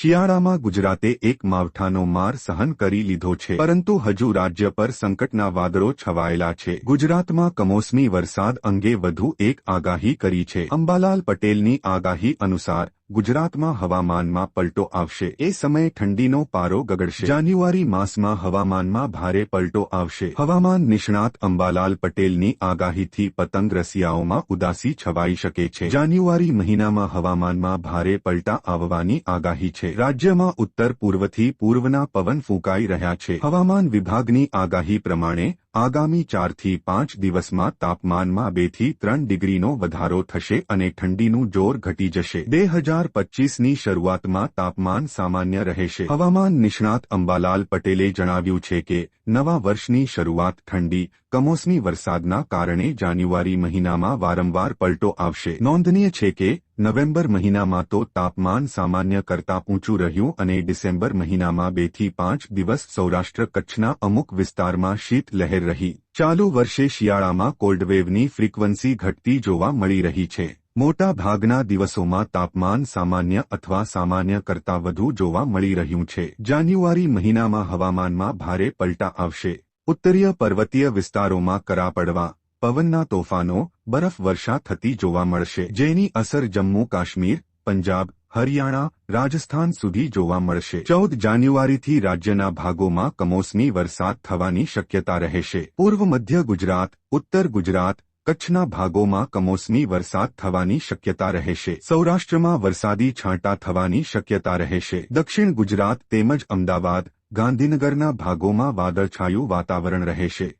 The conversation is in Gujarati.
શિયાળામાં ગુજરાતે એક માવઠાનો માર સહન કરી લીધો છે. પરંતુ હજુ રાજ્ય પર સંકટના વાદળો છવાયેલા છે. ગુજરાતમાં કમોસમી વરસાદ અંગે વધુ એક આગાહી કરી છે. અંબાલાલ પટેલની આગાહી અનુસાર ગુજરાતમાં હવામાનમાં પલટો આવશે. એ સમયે ઠંડીનો પારો ગગડશે. જાન્યુઆરી માસમાં હવામાનમાં ભારે પલટો આવશે. હવામાન નિષ્ણાત અંબાલાલ પટેલની આગાહીથી પતંગ રસિયાઓમાં ઉદાસી છવાઈ શકે છે. જાન્યુઆરી મહિનામાં હવામાનમાં ભારે પલટા આવવાની આગાહી છે. રાજ્યમાં ઉત્તર પૂર્વથી પૂર્વના પવન ફૂંકાઈ રહ્યા છે. હવામાન વિભાગની આગાહી પ્રમાણે આગામી ચારથી પાંચ દિવસમાં તાપમાનમાં બેથી ત્રણ ડિગ્રીનો વધારો થશે અને ઠંડીનું જોર ઘટી જશે. બે હજાર પચીસની શરૂઆતમાં તાપમાન સામાન્ય રહેશે. હવામાન નિષ્ણાત અંબાલાલ પટેલે જણાવ્યું છે કે, નવા વર્ષની શરૂઆત ઠંડી કમોસમી વરસાદના કારણે જાન્યુઆરી મહિનામાં વારંવાર પલટો આવશે. નોંધનીય છે કે, નવેમ્બર મહિનામાં તો તાપમાન સામાન્ય કરતાં ઊંચું રહ્યું અને ડિસેમ્બર મહિનામાં બેથી પાંચ દિવસ સૌરાષ્ટ્ર કચ્છના અમુક વિસ્તારમાં શીત લહેર રહી. ચાલુ વર્ષે શિયાળામાં કોલ્ડવેવની ફ્રીક્વન્સી ઘટતી જોવા મળી રહી છે. મોટા ભાગના દિવસોમાં તાપમાન સામાન્ય અથવા સામાન્ય કરતાં વધુ જોવા મળી રહ્યું છે. જાન્યુઆરી મહિનામાં હવામાનમાં ભારે પલટા આવશે. ઉત્તરીય પર્વતીય વિસ્તારોમાં કરા પડવા પવનના તોફાનો બરફવર્ષા થતી જોવા મળશે. જેની અસર જમ્મુ કાશ્મીર, પંજાબ, હરિયાણા, રાજસ્થાન સુધી જોવા મળશે. ચૌદ જાન્યુઆરીથી રાજ્યના ભાગોમાં કમોસમી વરસાદ થવાની શક્યતા રહેશે. પૂર્વ મધ્ય ગુજરાત, ઉત્તર ગુજરાત, કચ્છના ભાગોમાં કમોસમી વરસાદ થવાની શક્યતા રહેશે. સૌરાષ્ટ્રમાં વરસાદી છાંટા થવાની શક્યતા રહેશે. દક્ષિણ ગુજરાત તેમજ અમદાવાદ ગાંધીનગરના ભાગોમાં વાદળછાયું વાતાવરણ રહેશે.